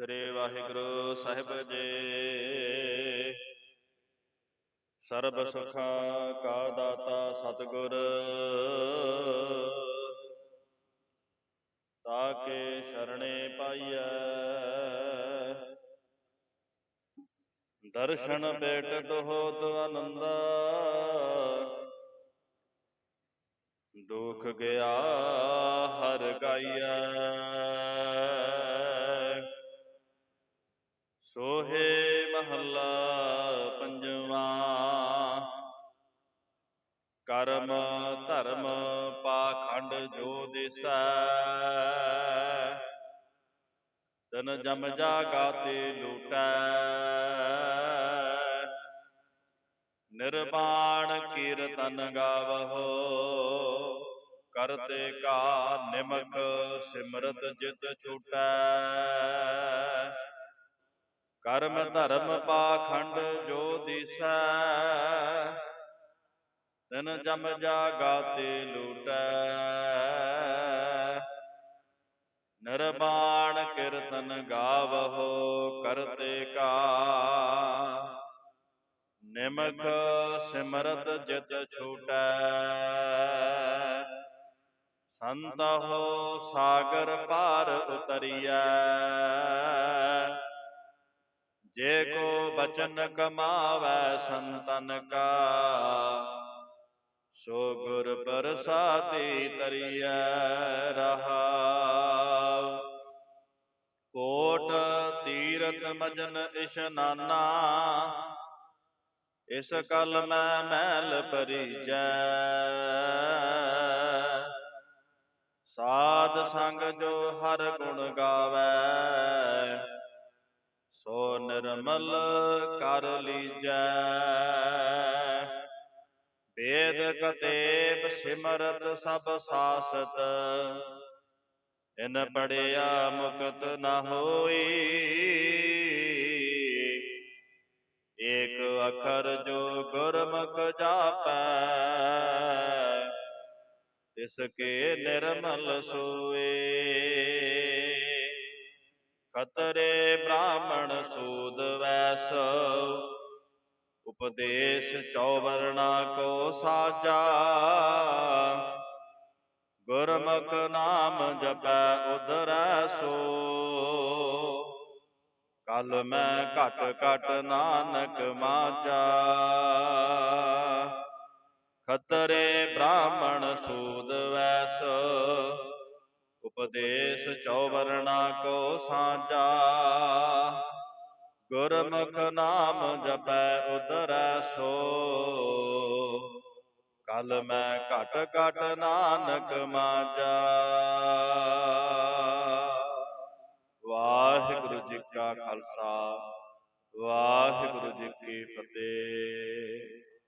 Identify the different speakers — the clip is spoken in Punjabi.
Speaker 1: ਸ੍ਰੀ ਵਾਹਿਗੁਰੂ ਸਾਹਿਬ ਜੀ। ਸਰਬ ਸੁਖਾ ਕਾ ਦਾਤਾ ਸਤਿਗੁਰ। ਤਾਕੇ ਸ਼ਰਣੇ ਪਾਈਐ। ਦਰਸ਼ਨ ਬੇਟਤ ਹੋਤ ਆਨੰਦਾ। ਦੁਖ ਗਿਆ ਹਰ ਗਾਈਐ। ਸੋਹੇ ਮਹੱਲਾ ਪੰਜਵਾ। ਕਰਮ ਧਰਮ ਪਾਖੰਡ ਜੋ ਦਿਸੈ। ਤਨ ਜਮ ਜਾਗਾਤੇ ਲੂਟੈ। ਨਿਰਵਾਣ ਕੀਰਤਨ ਗਾਵਹੋ। ਕਰਤੇ ਕਾ ਨਿਮਕ ਸਿਮਰਤ ਜਿਤ ਛੂਟੈ। ਕਰਮ ਧਰਮ ਪਾਖੰਡ ਜੋ ਦਿਸੈ। ਤਨ ਜਮ ਜਾਗਾਤੇ ਲੂਟੈ। ਨਿਰਵਾਣ ਕੀਰਤਨ ਗਾਵਹੋ ਕਰਤੇ ਕਾ। ਨਿਮਕ ਸਿਮਰਤ ਜਿਤ ਛੂਟੈ। ਸੰਤਹੁ ਸਾਗਰ ਪਾਰ ਉਤਰੀਐ। ਜੇ ਕੋ ਬਚਨ ਕਮਾਵੈ ਸੰਤਨ ਕਾ, ਸੋ ਗੁਰ ਪ੍ਰਸਾਦੀ ਤਰੀਐ ਰਹਾਉ ਕੋਟ ਤੀਰਤ ਮਜਨ ਇਸ਼ਨਾਨਾ ਇਸ ਕਲ ਮੈਂ ਮੈਲ ਪਰੀਜੈ ਸਾਧ ਸੰਗ ਜੋ ਹਰ ਗੁਣ ਗਾਵੈ ਨਿਰਮਲ ਕਰ ਲੀਜੈ। ਵੇਦ ਕਤੇਬ ਸਿਮਰਤ ਸਭ ਸਾਸਤ। ਇਨ ਪੜਿਆ ਮੁਕਤ ਨ ਹੋਈ। ਏਕ ਅਖਰ ਜੋ ਗੁਰਮੁਖ ਜਾਪੈ, ਤਿਸ ਕੇ ਨਿਰਮਲ ਸੋਏ। ਕਤਰੇ ਬ੍ਰਾਹਮਣ ਸੂਦ ਵੈਸ। ਉਪਦੇਸ਼ ਚੌਵਰਣਾ ਕੋ ਸਾਜਾ। ਗੁਰਮੁਖ ਨਾਮ ਜਪੈ ਉਧਰੈ ਸੋ। ਕਲ ਮੈਂ ਘਟ ਘਟ ਨਾਨਕ ਮਾਜਾ। ਖਤਰੇ ਬ੍ਰਾਹਮਣ ਸੂਦ ਉਪਦੇਸ਼ ਚੌਵਰਣਾ ਕੋ ਸਾਜਾ ਗੁਰਮੁਖ ਨਾਮ ਜਪੈ ਉਧਰੈ ਸੋ। ਕਲ ਮੈਂ ਘਟ ਘਟ ਨਾਨਕ ਮਾਜਾ। ਵਾਹਿਗੁਰੂ ਜੀ ਕਾ ਖਾਲਸਾ, ਵਾਹਿਗੁਰੂ ਜੀ ਕੀ ਫਤਿਹ।